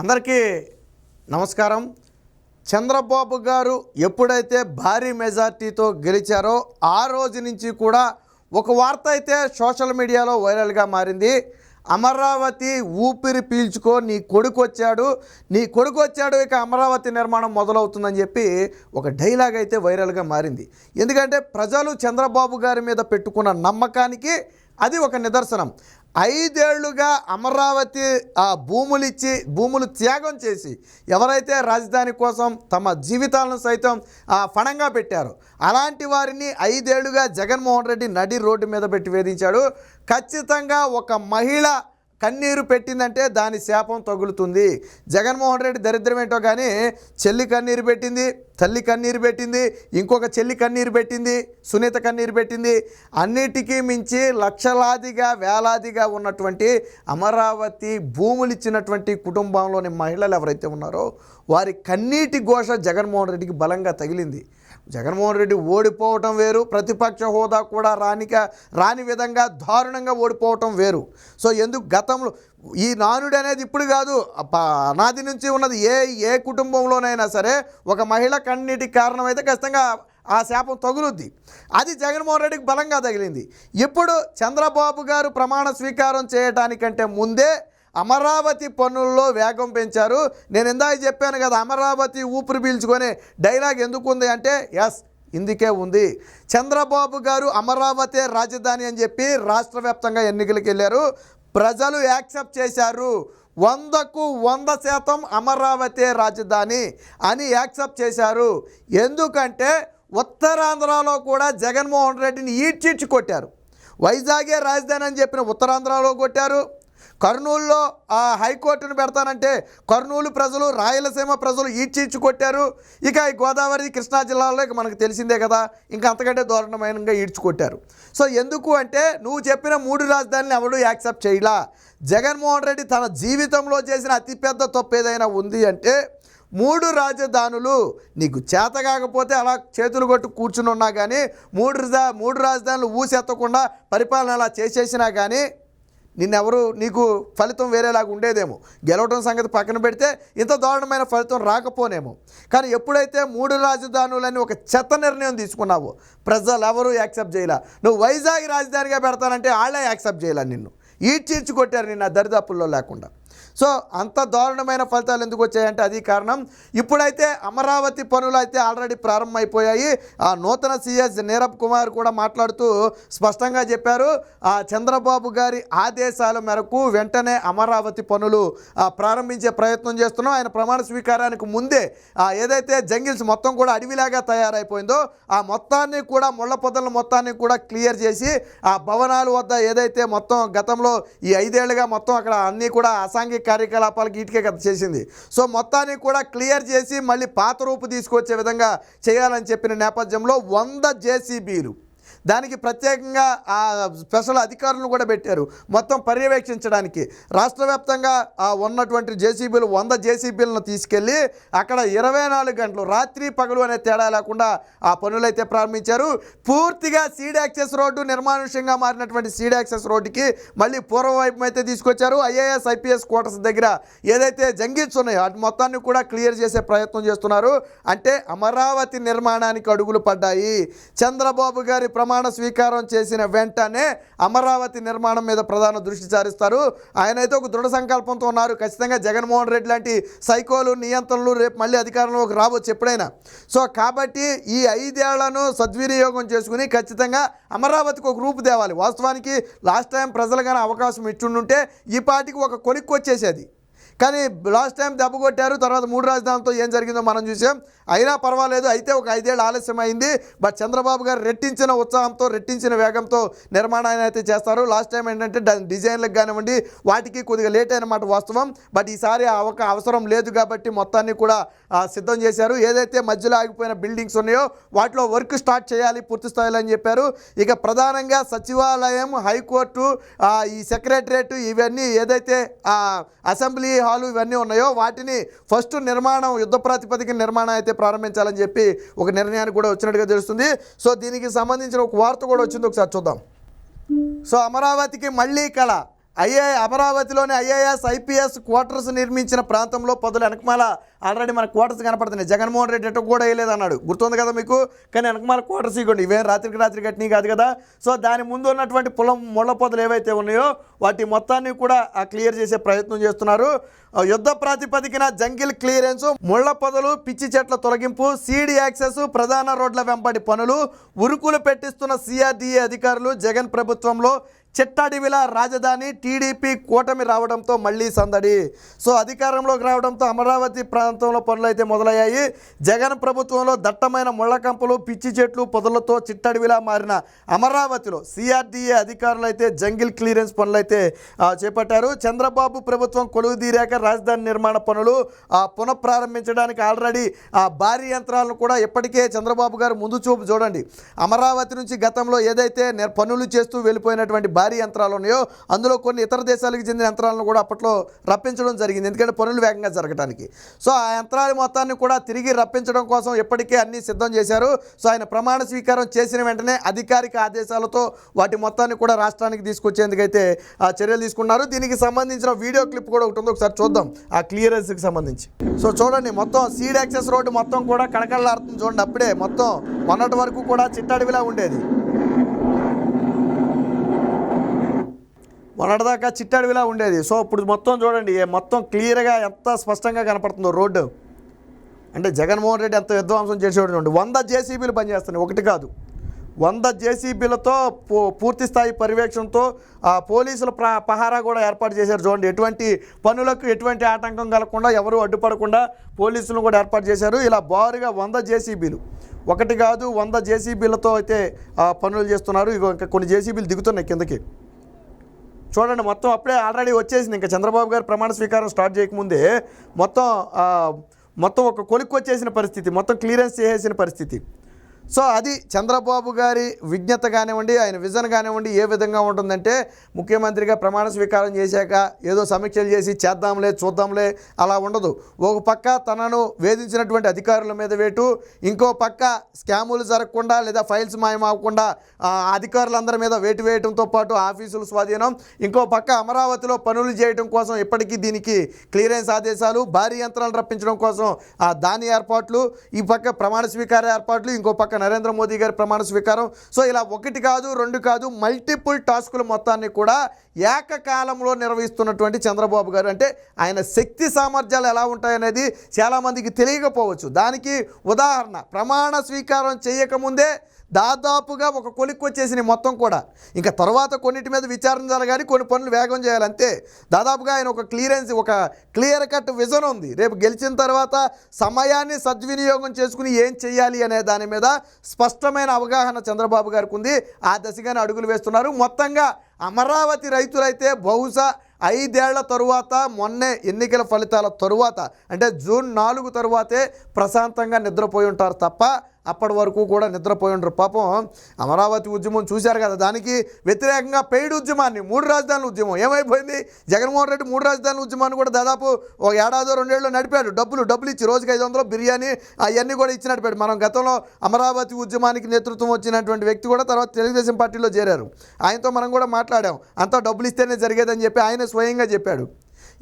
అందరికీ నమస్కారం. చంద్రబాబు గారు ఎప్పుడైతే భారీ మెజార్టీతో గెలిచారో ఆ రోజు నుంచి కూడా ఒక వార్త అయితే సోషల్ మీడియాలో వైరల్గా మారింది. అమరావతి ఊపిరి పీల్చుకో నీ కొడుకు వచ్చాడు. నీ కొడుకు వచ్చాడు ఇక అమరావతి నిర్మాణం మొదలవుతుందని చెప్పి ఒక డైలాగ్ అయితే వైరల్గా మారింది. ఎందుకంటే ప్రజలు చంద్రబాబు గారి మీద పెట్టుకున్న నమ్మకానికి అది ఒక నిదర్శనం. ఐదేళ్ళుగా అమరావతి ఆ భూములు ఇచ్చి భూములు త్యాగం చేసి ఎవరైతే రాజధాని కోసం తమ జీవితాలను సైతం ఆ ఫణంగా పెట్టారో అలాంటి వారిని ఐదేళ్ళుగా జగన్మోహన్ రెడ్డి నడి రోడ్డు మీద పెట్టి వేధించాడు. ఖచ్చితంగా ఒక మహిళ కన్నీరు పెట్టిందంటే దాని శాపం తగులుతుంది. జగన్మోహన్ రెడ్డి దరిద్రం ఏంటో కానీ చెల్లి కన్నీరు పెట్టింది. తల్లి కన్నీరు పెట్టింది ఇంకొక చెల్లి కన్నీరు పెట్టింది సునీత కన్నీరు పెట్టింది. అన్నిటికీ మించి లక్షలాదిగా వేలాదిగా ఉన్నటువంటి అమరావతి భూములు ఇచ్చినటువంటి కుటుంబంలోని మహిళలు ఎవరైతే ఉన్నారో వారి కన్నీటి ఘోష జగన్మోహన్ రెడ్డికి బలంగా తగిలింది. జగన్మోహన్ రెడ్డి ఓడిపోవటం వేరు ప్రతిపక్ష హోదా కూడా రానిక రాని విధంగా దారుణంగా ఓడిపోవటం వేరు. సో ఎందుకు గతంలో ఈ నానుడు అనేది ఇప్పుడు కాదు. అనాది నుంచి ఉన్నది ఏ ఏ కుటుంబంలోనైనా సరే ఒక మహిళ కన్నీటికి కారణమైతే ఖచ్చితంగా ఆ శాపం తగులుద్ది. అది జగన్మోహన్ రెడ్డికి బలంగా తగిలింది. ఇప్పుడు చంద్రబాబు గారు ప్రమాణ స్వీకారం చేయటానికంటే ముందే అమరావతి పనుల్లో వేగం పెంచారు. నేను ఇందాక చెప్పాను కదా అమరావతి ఊపిరి పీల్చుకొని డైలాగ్ ఎందుకు ఉంది అంటే ఎస్ ఇందుకే ఉంది. చంద్రబాబు గారు అమరావతి రాజధాని అని చెప్పి రాష్ట్ర వ్యాప్తంగా ఎన్నికలకు వెళ్ళారు. ప్రజలు యాక్సెప్ట్ చేశారు. వందకు వంద శాతం అమరావతి రాజధాని అని యాక్సెప్ట్ చేశారు. ఎందుకంటే ఉత్తరాంధ్రలో కూడా జగన్మోహన్ రెడ్డిని ఈడ్చిచ్చి కొట్టారు. వైజాగే రాజధాని అని చెప్పిన ఉత్తరాంధ్రలో కొట్టారు. కర్నూలులో ఆ హైకోర్టును పెడతానంటే కర్నూలు ప్రజలు రాయలసీమ ప్రజలు ఈడ్చిచ్చి కొట్టారు. ఇక ఈ గోదావరి కృష్ణా జిల్లాలో ఇక మనకు తెలిసిందే కదా ఇంకా అంతకంటే దారుణమైనగా ఈడ్చుకొట్టారు సో ఎందుకు అంటే నువ్వు చెప్పిన మూడు రాజధానులు ఎవడు యాక్సెప్ట్ చేయలా. జగన్మోహన్ రెడ్డి తన జీవితంలో చేసిన అతిపెద్ద తప్పు ఏదైనా ఉంది అంటే మూడు రాజధానులు నీకు చేత కాకపోతే అలా చేతులు కొట్టు కూర్చుని ఉన్నా కానీ మూడు మూడు రాజధానులు ఊసెత్తకుండా పరిపాలన అలా చేసేసినా కానీ నిన్నెవరు నీకు ఫలితం వేరేలాగా ఉండేదేమో. గెలవడం సంగతి పక్కన పెడితే ఇంత దారుణమైన ఫలితం రాకపోనేమో. కానీ ఎప్పుడైతే మూడు రాజధానులని ఒక చెత్త నిర్ణయం తీసుకున్నావో ప్రజలు ఎవరు యాక్సెప్ట్ చేయలే. నువ్వు వైజాగ్ రాజధానిగా పెడతానంటే వాళ్ళే యాక్సెప్ట్ చేయలే నిన్ను. ఈడ్చీడ్చి కొట్టారు నిన్న దరిదాపుల్లో లేకుండా. సో అంత దారుణమైన ఫలితాలు ఎందుకు వచ్చాయంటే అది కారణం. ఇప్పుడైతే అమరావతి పనులు అయితే ఆల్రెడీ ప్రారంభమైపోయాయి. ఆ నూతన సీఎస్ నీరబ్ కుమార్ కూడా మాట్లాడుతూ స్పష్టంగా చెప్పారు. ఆ చంద్రబాబు గారి ఆదేశాల మేరకు వెంటనే అమరావతి పనులు ప్రారంభించే ప్రయత్నం చేస్తున్నాం. ఆయన ప్రమాణ స్వీకారానికి ముందే ఏదైతే జంగిల్స్ మొత్తం కూడా అడవిలాగా తయారైపోయిందో ఆ మొత్తాన్ని కూడా ముళ్ళ పొదల మొత్తాన్ని కూడా క్లియర్ చేసి ఆ భవనాల వద్ద ఏదైతే మొత్తం గతంలో ఈ ఐదేళ్ళుగా మొత్తం అక్కడ అన్నీ కూడా అసాంఘిక కార్యకలాపాలకు ఇటుకే కథ చేసింది. సో మొత్తాన్ని కూడా క్లియర్ చేసి మళ్ళీ పాత రూపు తీసుకొచ్చే విధంగా చేయాలని చెప్పిన నేపథ్యంలో వంద జేసీబీలు దానికి ప్రత్యేకంగా ఆ స్పెషల్ అధికారులను కూడా పెట్టారు. మొత్తం పర్యవేక్షించడానికి. రాష్ట్ర వ్యాప్తంగా ఆ ఉన్నటువంటి జేసీబీలు వంద జేసీబీలను తీసుకెళ్ళి అక్కడ ఇరవై నాలుగు గంటలు రాత్రి పగలు అనే తేడా లేకుండా ఆ పనులైతే ప్రారంభించారు. పూర్తిగా సీడ్ యాక్సెస్ రోడ్డు నిర్మానుష్యంగా మారినటువంటి సీడ్ యాక్సెస్ రోడ్డుకి మళ్ళీ పూర్వవైపు అయితే తీసుకొచ్చారు. ఐఏఎస్ ఐపీఎస్ క్వార్టర్స్ దగ్గర ఏదైతే జంగిల్స్ ఉన్నాయో వాటి మొత్తాన్ని కూడా క్లియర్ చేసే ప్రయత్నం చేస్తున్నారు. అంటే అమరావతి నిర్మాణానికి అడుగులు పడ్డాయి. చంద్రబాబు గారి ప్రమాణ స్వీకారం చేసిన వెంటనే అమరావతి నిర్మాణం మీద ప్రధాన దృష్టి సారిస్తారు. ఆయన అయితే ఒక దృఢ సంకల్పంతో ఉన్నారు. ఖచ్చితంగా జగన్మోహన్ రెడ్డి లాంటి సైకోలు నియంత్రణలు రేపు మళ్ళీ అధికారంలోకి రావచ్చు ఎప్పుడైనా. సో కాబట్టి ఈ ఐదేళ్ళను సద్వినియోగం చేసుకుని ఖచ్చితంగా అమరావతికి ఒక రూపు తేవాలి. వాస్తవానికి లాస్ట్ టైం ప్రజలుగానే అవకాశం ఇచ్చుండుంటే ఈ పాటికి ఒక కొలిక్కి వచ్చేసేది. కానీ లాస్ట్ టైం దెబ్బ కొట్టారు తర్వాత మూడు రాజధానులతో ఏం జరిగిందో మనం చూసాం. అయినా పర్వాలేదు అయితే ఒక ఐదేళ్ళు ఆలస్యం అయింది బట్ చంద్రబాబు గారు రెట్టించిన ఉత్సాహంతో రెట్టించిన వేగంతో నిర్మాణాన్ని అయితే చేస్తారు. లాస్ట్ టైం ఏంటంటే డిజైన్లకు కానివ్వండి వాటికి కొద్దిగా లేట్ అయినమాట వాస్తవం. బట్ ఈసారి ఆ ఒక అవసరం లేదు కాబట్టి మొత్తాన్ని కూడా సిద్ధం చేశారు. ఏదైతే మధ్యలో ఆగిపోయిన బిల్డింగ్స్ ఉన్నాయో వాటిలో వర్క్ స్టార్ట్ చేయాలి పూర్తి స్థాయిలో అని చెప్పారు. ఇక ప్రధానంగా సచివాలయం హైకోర్టు ఈ సెక్రటరేట్ ఇవన్నీ ఏదైతే అసెంబ్లీ హాలు ఇవన్నీ ఉన్నాయో వాటిని ఫస్ట్ నిర్మాణం యుద్ధ ప్రాతిపదిక నిర్మాణం అయితే ప్రారంభించాలని చెప్పి ఒక నిర్ణయానికి కూడా వచ్చినట్టుగా తెలుస్తుంది. సో దీనికి సంబంధించిన ఒక వార్త కూడా వచ్చింది. ఒకసారి చూద్దాం. సో అమరావతికి మళ్ళీ కళ. ఐఏ అమరావతిలోని ఐఏఎస్ ఐపీఎస్ క్వార్టర్స్ నిర్మించిన ప్రాంతంలో పదులు వెనకమాల ఆల్రెడీ మన క్వార్టర్స్ కనపడుతున్నాయి. జగన్మోహన్ రెడ్డి ఎటు కూడా వేయలేదు అన్నాడు గుర్తుంది కదా మీకు? కానీ వెనకమాల క్వార్టర్స్ ఇవ్వండి. ఇవేం రాత్రికి రాత్రి కట్టినవి కాదు కదా? సో దాని ముందు ఉన్నటువంటి పొలం ముళ్ళ పొదలు ఏవైతే ఉన్నాయో వాటి మొత్తాన్ని కూడా ఆ క్లియర్ చేసే ప్రయత్నం చేస్తున్నారు. యుద్ధ ప్రాతిపదికన జంగిల్ క్లియరెన్స్ ముళ్ళ పొదలు పిచ్చి చెట్ల తొలగింపు సీడ్ యాక్సెస్ ప్రధాన రోడ్ల వెంబడి పనులు ఉరుకులు పెట్టిస్తున్న సిఆర్డీఏ అధికారులు జగన్ ప్రభుత్వంలో చిట్టడివిల రాజధాని టీడీపీ కూటమి రావడంతో మళ్ళీ సందడి. సో అధికారంలోకి రావడంతో అమరావతి ప్రాంతంలో పనులు అయితే మొదలయ్యాయి. జగన్ ప్రభుత్వంలో దట్టమైన ముళ్ళకంపలు పిచ్చి చెట్లు పొదలతో చిట్టడివిలా మారిన అమరావతిలో సిఆర్డీఏ అధికారులు అయితే జంగిల్ క్లియరెన్స్ పనులు అయితే చేపట్టారు. చంద్రబాబు ప్రభుత్వం కొలువు తీరాక రాజధాని నిర్మాణ పనులు పునఃప్రారంభించడానికి ఆల్రెడీ ఆ భారీ యంత్రాలను కూడా ఇప్పటికే చంద్రబాబు గారు ముందు చూపు చూడండి. అమరావతి నుంచి గతంలో ఏదైతే పనులు చేస్తూ వెళ్ళిపోయినటువంటి భారీ యంత్రాలు ఉన్నాయో అందులో కొన్ని ఇతర దేశాలకు చెందిన యంత్రాలను కూడా అప్పట్లో రప్పించడం జరిగింది. ఎందుకంటే పనులు వేగంగా జరగడానికి సో ఆ యంత్రాల మొత్తాన్ని కూడా తిరిగి రప్పించడం కోసం ఇప్పటికే అన్ని సిద్ధం చేశారు. సో ఆయన ప్రమాణ స్వీకారం చేసిన వెంటనే అధికారిక ఆదేశాలతో వాటి మొత్తాన్ని కూడా రాష్ట్రానికి తీసుకొచ్చేందుకైతే ఆ చర్యలు తీసుకున్నారు. దీనికి సంబంధించిన వీడియో క్లిప్ కూడా ఒకటి ఉంది. ఒకసారి చూద్దాం. ఆ క్లియరెన్స్కి సంబంధించి. సో చూడండి మొత్తం సీడ్ యాక్సెస్ రోడ్డు మొత్తం కూడా కడకడలాడుతుంది చూడండి అప్పుడే మొత్తం మొన్నటి వరకు కూడా చిట్టడవిలా ఉండేది. మొన్నటిదాకా చిట్టడివిలా ఉండేది. సో ఇప్పుడు మొత్తం చూడండి మొత్తం క్లియర్గా ఎంత స్పష్టంగా కనపడుతుందో రోడ్డు. అంటే జగన్మోహన్ రెడ్డి ఎంత విధ్వంసం చేసేటువంటి వంద జేసీబీలు పనిచేస్తున్నాయి. ఒకటి కాదు. వంద జేసీబీలతో పూ పూర్తి స్థాయి పర్యవేక్షణతో ఆ పోలీసుల ప్ర పహారా కూడా ఏర్పాటు చేశారు చూడండి. ఎటువంటి పనులకు ఎటువంటి ఆటంకం కలగకుండా ఎవరు అడ్డుపడకుండా పోలీసులను కూడా ఏర్పాటు చేశారు. ఇలా బారుగా వంద జేసీబీలు. ఒకటి కాదు వంద జేసీబీలతో అయితే ఆ, పనులు చేస్తున్నారు. ఇంకా కొన్ని జేసీబీలు దిగుతున్నాయి కిందకి. చూడండి మొత్తం అప్పుడే ఆల్రెడీ వచ్చేసింది. ఇంకా చంద్రబాబు గారు ప్రమాణ స్వీకారం స్టార్ట్ చేయకముందే మొత్తం మొత్తం ఒక కొలిక్కి వచ్చేసిన పరిస్థితి మొత్తం క్లియరెన్స్ చేసేసిన పరిస్థితి. సో అది చంద్రబాబు గారి విజ్ఞత కానివ్వండి ఆయన విజన్ కానివ్వండి ఏ విధంగా ఉంటుందంటే ముఖ్యమంత్రిగా ప్రమాణ స్వీకారం చేశాక ఏదో సమీక్షలు చేసి చేద్దాంలే చూద్దాంలే అలా ఉండదు. ఒక పక్క తనను వేధించినటువంటి అధికారుల మీద వేటు ఇంకో పక్క స్కాములు జరగకుండా లేదా ఫైల్స్ మాయమవ్వకుండా అధికారులందరి మీద వేటు వేయడంతో పాటు ఆఫీసులు స్వాధీనం ఇంకో పక్క అమరావతిలో పనులు చేయడం కోసం ఇప్పటికీ దీనికి క్లియరెన్స్ ఆదేశాలు భారీ యంత్రాలు రప్పించడం కోసం ఆ దాని ఏర్పాట్లు ఈ పక్క ప్రమాణ స్వీకార ఏర్పాట్లు ఇంకో పక్క నరేంద్ర మోదీ గారి ప్రమాణ స్వీకారం. సో ఇలా ఒకటి కాదు రెండు కాదు మల్టిపుల్ టాస్కుల మొత్తాన్ని కూడా ఏకకాలంలో నిర్వహిస్తున్నటువంటి చంద్రబాబు గారు. అంటే ఆయన శక్తి సామర్థ్యాలు ఎలా ఉంటాయనేది చాలామందికి తెలియకపోవచ్చు. దానికి ఉదాహరణ ప్రమాణ స్వీకారం చేయకముందే దాదాపుగా ఒక కొలిక్కి వచ్చేసినాయి మొత్తం కూడా. ఇంకా తర్వాత కొన్నిటి మీద విచారణ జరగాలి కొన్ని పనులు వేగం చేయాలి. అంతే. దాదాపుగా ఆయన ఒక క్లియరెన్స్ ఒక క్లియర్ కట్ విజన్ ఉంది. రేపు గెలిచిన తర్వాత సమయాన్ని సద్వినియోగం చేసుకుని ఏం చేయాలి అనే దాని మీద స్పష్టమైన అవగాహన చంద్రబాబు గారికి ఉంది. ఆ దశగానే అడుగులు వేస్తున్నారు. మొత్తంగా అమరావతి రైతులైతే బహుశా ఐదేళ్ళ తరువాత మొన్నే ఎన్నికల ఫలితాల తరువాత అంటే జూన్ నాలుగు తరువాతే ప్రశాంతంగా నిద్రపోయి ఉంటారు తప్ప అప్పటి వరకు కూడా నిద్రపోయి ఉండరు. పాపం అమరావతి ఉద్యమం చూశారు కదా దానికి వ్యతిరేకంగా పెయిడ్ ఉద్యమాన్ని మూడు రాజధానుల ఉద్యమం. ఏమైపోయింది? జగన్మోహన్ రెడ్డి మూడు రాజధానుల ఉద్యమాన్ని కూడా దాదాపు ఒక ఏడాదో రెండేళ్ళు నడిపాడు. డబ్బులు డబ్బులు ఇచ్చి రోజుకి ఐదు వందలు బిర్యానీ అవన్నీ కూడా ఇచ్చి నడిపాడు మనం గతంలో అమరావతి ఉద్యమానికి నేతృత్వం వచ్చినటువంటి వ్యక్తి కూడా తర్వాత తెలుగుదేశం పార్టీలో చేరారు. ఆయనతో మనం కూడా మాట్లాడాం. అంతా డబ్బులు ఇస్తేనే జరిగేదని చెప్పి ఆయన స్వయంగా చెప్పాడు.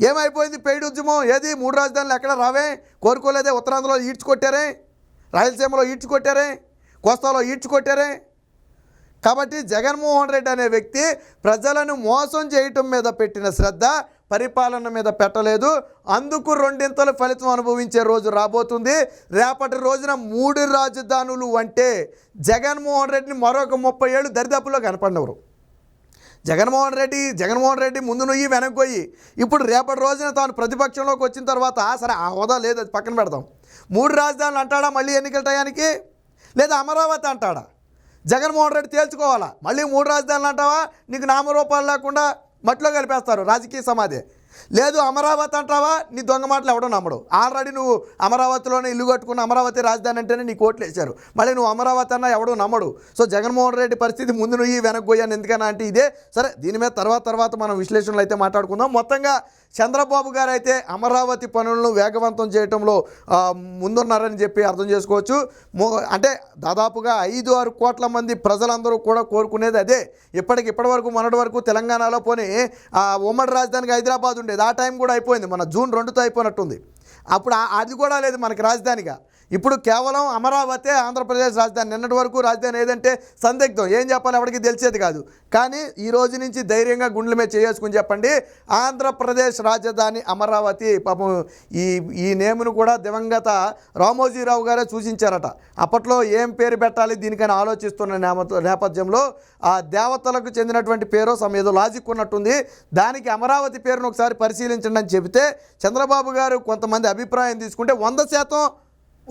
ఏమైపోయింది? పెయిడ్ ఉద్యమం. ఏది? మూడు రాజధానులు ఎక్కడ రావే? కోరుకోలేదే? ఉత్తరాంధ్రలో ఈడ్చుకొట్టారే? రాయలసీమలో ఈడ్చుకొట్టారే కోస్తాలో ఈడ్చుకొట్టారే కాబట్టి జగన్మోహన్ రెడ్డి అనే వ్యక్తి ప్రజలను మోసం చేయటం మీద పెట్టిన శ్రద్ధ పరిపాలన మీద పెట్టలేదు. అందుకు రెండింతల ఫలితం అనుభవించే రోజు రాబోతుంది. రేపటి రోజున మూడు రాజధానులు అంటే జగన్మోహన్ రెడ్డిని మరొక ముప్పై ఏళ్ళు దరిదాపుల్లో కనపడినవరు. జగన్మోహన్ రెడ్డి జగన్మోహన్ రెడ్డి ముందు నొయ్యి వెనక్కి ఇప్పుడు రేపటి రోజున తాను ప్రతిపక్షంలోకి వచ్చిన తర్వాత సరే ఆ హోదా లేదు అది పక్కన పెడదాం. మూడు రాజధానులు అంటాడా మళ్ళీ ఎన్నికల టయానికి? లేదా అమరావతి అంటాడా? జగన్మోహన్ రెడ్డి తేల్చుకోవాలా? మళ్ళీ మూడు రాజధానులు అంటావా? నీకు నామరూపాలు లేకుండా మట్టిలో కలిపేస్తారు రాజకీయ సమాధి. లేదు అమరావతి అంటావా? నీ దొంగ మాటలు ఎవడో నమ్మడు. ఆల్రెడీ నువ్వు అమరావతిలోనే ఇల్లు కట్టుకున్న అమరావతి రాజధాని అంటేనే నీ కోట్లు వేశారు. మళ్ళీ నువ్వు అమరావతి అన్నా ఎవడో నమ్మడు. సో జగన్మోహన్ రెడ్డి పరిస్థితి ముందు నువ్వు వెనక్కి పోయాను ఎందుకన్నా అంటే ఇదే. సరే దీని మీద తర్వాత తర్వాత మనం విశ్లేషణలు అయితే మాట్లాడుకుందాం. మొత్తంగా చంద్రబాబు గారు అయితే అమరావతి పనులను వేగవంతం చేయడంలో ముందున్నారని చెప్పి అర్థం చేసుకోవచ్చు. అంటే దాదాపుగా ఐదు ఆరు కోట్ల మంది ప్రజలందరూ కూడా కోరుకునేది అదే. ఇప్పటికి ఇప్పటి వరకు మొన్నటి వరకు తెలంగాణలో పోనీ ఆ ఉమ్మడి రాజధానికి హైదరాబాద్ ఉండేది ఆ టైం కూడా అయిపోయింది. మన జూన్ రెండుతో అయిపోయినట్టుంది. అప్పుడు అది కూడా లేదు మనకి రాజధానిగా. ఇప్పుడు కేవలం అమరావతి ఆంధ్రప్రదేశ్ రాజధాని. నిన్నటి వరకు రాజధాని ఏదంటే సందిగ్ధం. ఏం చెప్పాలి ఎవరికి తెలిసేది కాదు. కానీ ఈ రోజు నుంచి ధైర్యంగా గుండెల మీద చేసుకుని చెప్పండి. ఆంధ్రప్రదేశ్ రాజధాని అమరావతి. పాపం ఈ ఈ నేమును కూడా దివంగత రామోజీరావు గారే సూచించారట. అప్పట్లో ఏం పేరు పెట్టాలి దీనికని ఆలోచిస్తున్న నేపథ్యంలో ఆ దేవతలకు చెందినటువంటి పేరు సమ ఏదో లాజిక్ ఉన్నట్టుంది. దానికి అమరావతి పేరును ఒకసారి పరిశీలించండి అని చెబితే చంద్రబాబు గారు కొంతమంది అభిప్రాయం తీసుకుంటే వంద శాతం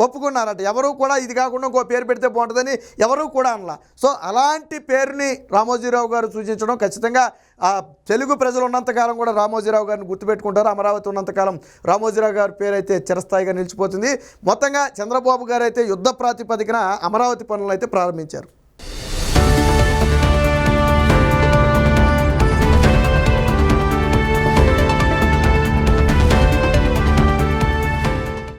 ఒప్పుకున్నారట. ఎవరు కూడా ఇది కాకుండా ఇంకో పేరు పెడితే బాగుంటుందని ఎవరు కూడా అనలా. సో అలాంటి పేరుని రామోజీరావు గారు సూచించడం ఖచ్చితంగా ఆ తెలుగు ప్రజలు ఉన్నంతకాలం కూడా రామోజీరావు గారిని గుర్తుపెట్టుకుంటారు. అమరావతి ఉన్నంతకాలం రామోజీరావు గారి పేరు అయితే చిరస్థాయిగా నిలిచిపోతుంది. మొత్తంగా చంద్రబాబు గారు అయితే యుద్ధ ప్రాతిపదికన అమరావతి పనులు అయితే ప్రారంభించారు.